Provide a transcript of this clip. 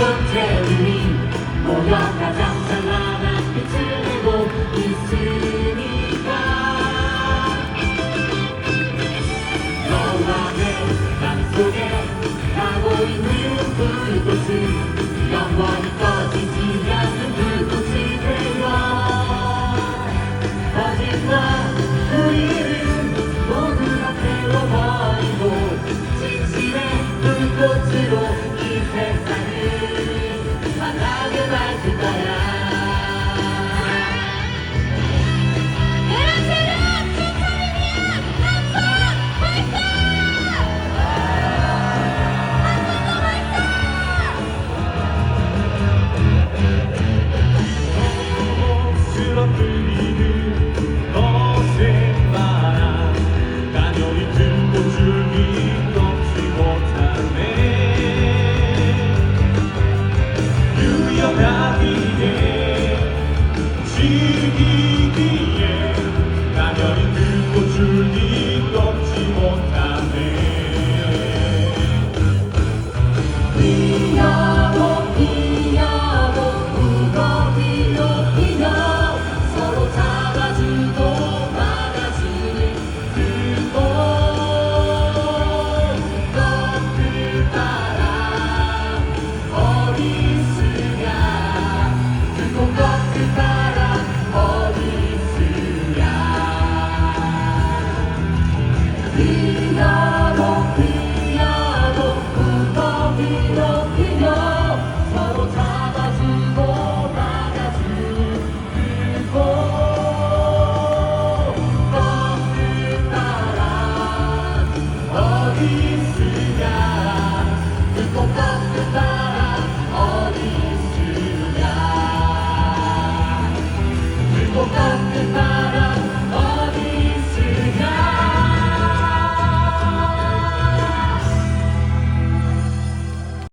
강한 존재들이 모여 가 장 찬란한 빛을 내고 있으니까. 너와 내 맘속에 가고 있는 불꽃은 영원히 Tonight, tonight.